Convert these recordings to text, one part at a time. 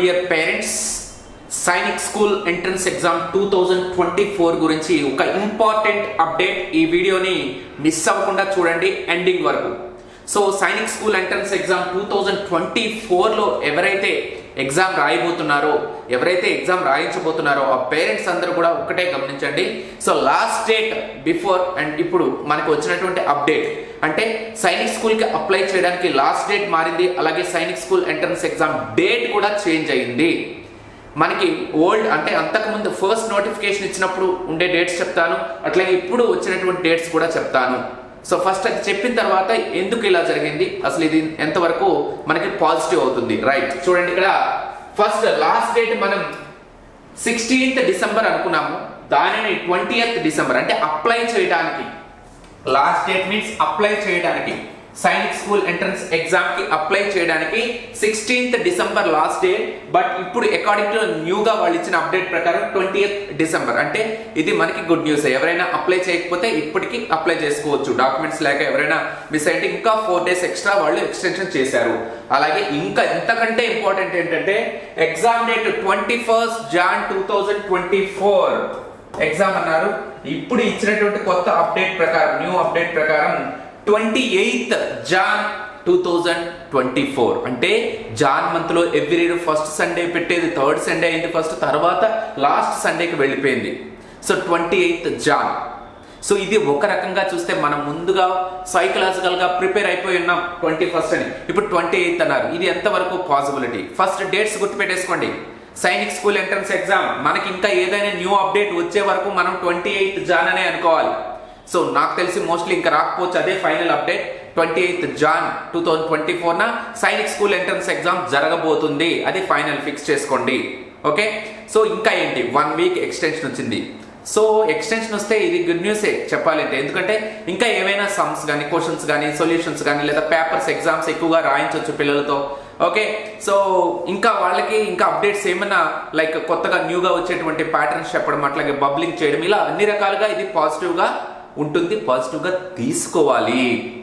Dear parents Sainik school entrance exam two thousand twenty four గురించి ఒక important update ఈ వీడియోని మిస్ అవ్వకుండా చూడండి ఎండింగ్ వరకు. So Sainik school entrance exam two thousand twenty ఫోర్లో ఎవరైతే ఎగ్జామ్ రాయబోతున్నారో ఎవరైతే ఎగ్జామ్ రాయించబోతున్నారో ఆ పేరెంట్స్ అందరూ కూడా ఒక్కటే గమనించండి. So last date before and ఇప్పుడు మనకు వచ్చినటువంటి అప్డేట్. అంటే సైనిక్ స్కూల్కి అప్లై చేయడానికి లాస్ట్ డేట్ మారింది అలాగే Sainik school entrance exam date కూడా చేంజ్ అయ్యింది మనకి ఓల్డ్ అంటే అంతకుముందు ఫస్ట్ నోటిఫికేషన్ ఇచ్చినప్పుడు ఉండే డేట్స్ చెప్తాను అట్లాగే ఇప్పుడు వచ్చినటువంటి డేట్స్ కూడా చెప్తాను. సో ఫస్ట్ అది చెప్పిన తర్వాత ఎందుకు ఇలా జరిగింది? అసలు ఇది ఎంతవరకు మనకి పాజిటివ్ అవుతుంది? రైట్ చూడండి ఇక్కడ ఫస్ట్ లాస్ట్ డేట్ మనం సిక్స్టీన్త్ డిసెంబర్ అనుకున్నాము. దానిని ట్వంటీయత్ డిసెంబర్ అంటే అప్లై చేయడానికి. లాస్ట్ డేట్ మీన్స్ అప్లై చేయడానికి. సైనిక్ స్కూల్ ఎంట్రన్స్ ఎగ్జామ్కి అప్లై చేయడానికి sixteenth December last day but ఇప్పుడు అకార్డింగ్ టు న్యూగా వాళ్ళు ఇచ్చిన అప్డేట్ ప్రకారం ట్వంటీ డిసెంబర్. అంటే ఇది మనకి గుడ్ న్యూస్. ఎవరైనా అప్లై చేయకపోతే ఇప్పటికి అప్లై చేసుకోవచ్చు. డాక్యుమెంట్స్ లేక ఎవరైనా మిస్ అయితే ఇంకా ఫోర్ డేస్ ఎక్స్ట్రా వాళ్ళు ఎక్స్టెన్షన్ చేశారు. అలాగే ఇంకా ఎంతకంటే ఇంపార్టెంట్ ఏంటంటే exam date twenty first Jan two thousand twenty four. Exam అన్నారు. ఇప్పుడు ఇచ్చినటువంటి కొత్త అప్డేట్ ప్రకారం న్యూ అప్డేట్ ప్రకారం twenty eighth Jan two thousand twenty four. అంటే జాన్ మంత్లో ఎవ్రీ ఇయర్ ఫస్ట్ సండే పెట్టేది థర్డ్ సండే అయింది ఫస్ట్ తర్వాత లాస్ట్ సండేకి వెళ్ళిపోయింది. So twenty eighth Jan. So ఇది ఒక రకంగా చూస్తే మనం ముందుగా సైకలాజికల్గా ప్రిపేర్ అయిపోయి ఉన్నాం ట్వంటీ ఫస్ట్ అని. ఇప్పుడు ట్వంటీ ఎయిత్ అన్నారు. ఇది ఎంతవరకు possibility first dates గుర్తుపెట్టేసుకోండి. Sainik school entrance exam. మనకి ఇంకా ఏదైనా న్యూ అప్డేట్ వచ్చే వరకు మనం ట్వంటీ ఎయిత్ జాన్ అనే అనుకోవాలి. సో నాకు తెలిసి మోస్ట్లీ ఇంకా రాకపోవచ్చు. అదే final update twenty eighth Jan two thousand twenty ఫోర్న Sainik school entrance exam జరగబోతుంది. అది ఫైనల్ ఫిక్స్ చేసుకోండి. ఓకే సో ఇంకా ఏంటి? వన్ వీక్ ఎక్స్టెన్షన్ వచ్చింది. సో ఎక్స్టెన్షన్ వస్తే ఇది గుడ్ న్యూసే చెప్పాలంటే. ఎందుకంటే ఇంకా ఏమైనా సమ్స్ కానీ క్వశ్చన్స్ కానీ సొల్యూషన్స్ కానీ లేదా పేపర్స్ ఎగ్జామ్స్ ఎక్కువగా రాయించవచ్చు పిల్లలతో. ఓకే సో ఇంకా వాళ్ళకి ఇంకా అప్డేట్స్ ఏమైనా లైక్ కొత్తగా న్యూగా వచ్చేటువంటి ప్యాటర్న్స్ చెప్పడం అట్లాగే బబ్లింగ్ చేయడం ఇలా అన్ని రకాలుగా ఇది పాజిటివ్గా ఉంటుంది పాజిటివ్గా తీసుకోవాలి.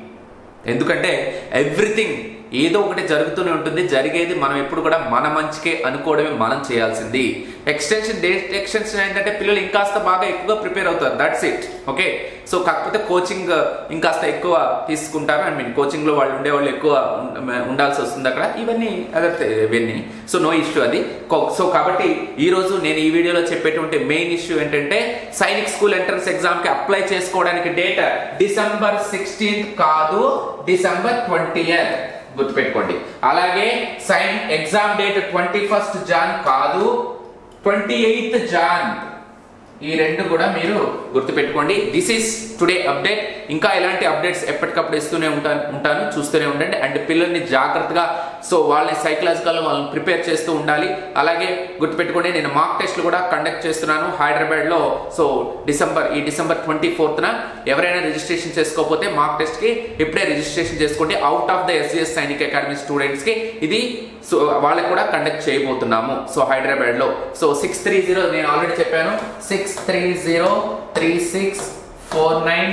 ఎందుకంటే ఎవ్రీథింగ్ ఏదో ఒకటి జరుగుతూనే ఉంటుంది. జరిగేది మనం ఎప్పుడు కూడా మన మంచికే అనుకోవడమే మనం చేయాల్సింది. ఎక్స్టెన్షన్ డేట్ ఎక్స్టెన్షన్ ఏంటంటే పిల్లలు ఇంకాస్త బాగా ఎక్కువగా ప్రిపేర్ అవుతారు. దట్స్ ఇట్ ఓకే సో కాకపోతే కోచింగ్ uh, ఇంకాస్త ఎక్కువ తీసుకుంటారు. ఐ మీన్ కోచింగ్లో వాళ్ళు ఉండే వాళ్ళు ఎక్కువ ఉండాల్సి వస్తుంది అక్కడ. ఇవన్నీ అదే ఇవన్నీ. సో నో ఇష్యూ అది. కో- సో కాబట్టి ఈరోజు నేను ఈ వీడియోలో చెప్పేటువంటి మెయిన్ ఇష్యూ ఏంటంటే సైనిక్ స్కూల్ ఎంట్రన్స్ ఎగ్జామ్కి అప్లై చేసుకోవడానికి డేట్ డిసెంబర్ సిక్స్టీన్త్ కాదు డిసెంబర్ ట్వంటీ గుర్తుపెట్టుకోండి. అలాగే sign exam date twenty first Jan కాదు ట్వంటీ ఎయిత్ జాన్. ఈ రెండు కూడా మీరు గుర్తుపెట్టుకోండి. దిస్ ఈస్ టుడే అప్డేట్ ఇంకా ఇలాంటి అప్డేట్స్ ఎప్పటికప్పుడు ఇస్తూనే ఉంటాను ఉంటాను. చూస్తూనే ఉండండి. అండ్ పిల్లల్ని జాగ్రత్తగా సో వాళ్ళని సైకలాజికల్ వాళ్ళని ప్రిపేర్ చేస్తూ ఉండాలి. అలాగే గుర్తుపెట్టుకోండి నేను మాక్ టెస్ట్లు కూడా కండక్ట్ చేస్తున్నాను హైదరాబాద్లో. సో డిసెంబర్ ఈ డిసెంబర్ ట్వంటీ ఫోర్త్న ఎవరైనా రిజిస్ట్రేషన్ చేసుకోకపోతే మాక్ టెస్ట్కి ఇప్పుడే రిజిస్ట్రేషన్ చేసుకోండి. Out of the SGS Sainik academy స్టూడెంట్స్కి ఇది సో వాళ్ళకి కూడా కండక్ట్ చేయబోతున్నాము. సో హైదరాబాద్లో. సో సిక్స్ త్రీ జీరో నేను ఆల్రెడీ చెప్పాను. Six three zero three six four nine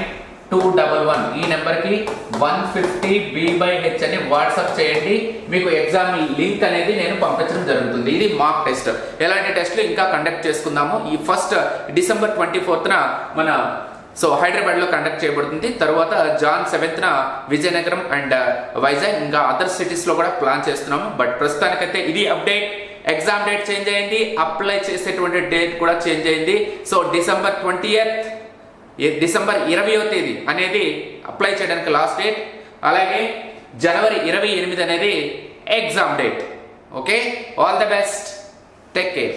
two double one. ఈ నెంబర్కి one fifty B by H అని వాట్సాప్ చేయండి. మీకు ఎగ్జామ్ లింక్ అనేది నేను పంపించడం జరుగుతుంది. ఇది మాక్ టెస్ట్. ఎలాంటి టెస్ట్లు ఇంకా కండక్ట్ చేసుకుందాము? ఈ ఫస్ట్ డిసెంబర్ ట్వంటీ ఫోర్త్న మన సో హైదరాబాద్లో కండక్ట్ చేయబడుతుంది. తర్వాత జాన్ సెవెంత్న విజయనగరం అండ్ వైజాగ్. ఇంకా అదర్ సిటీస్లో కూడా ప్లాన్ చేస్తున్నాము. బట్ ప్రస్తుతానికైతే ఇది అప్డేట్. ఎగ్జామ్ డేట్ చేంజ్ అయింది అప్లై చేసేటువంటి డేట్ కూడా చేంజ్ అయింది. సో డిసెంబర్ ట్వంటీ డిసెంబర్ ఇరవయో తేదీ అనేది అప్లై చేయడానికి లాస్ట్ డేట్ అలాగే జనవరి ఇరవై ఎనిమిది అనేది exam date okay all the best take care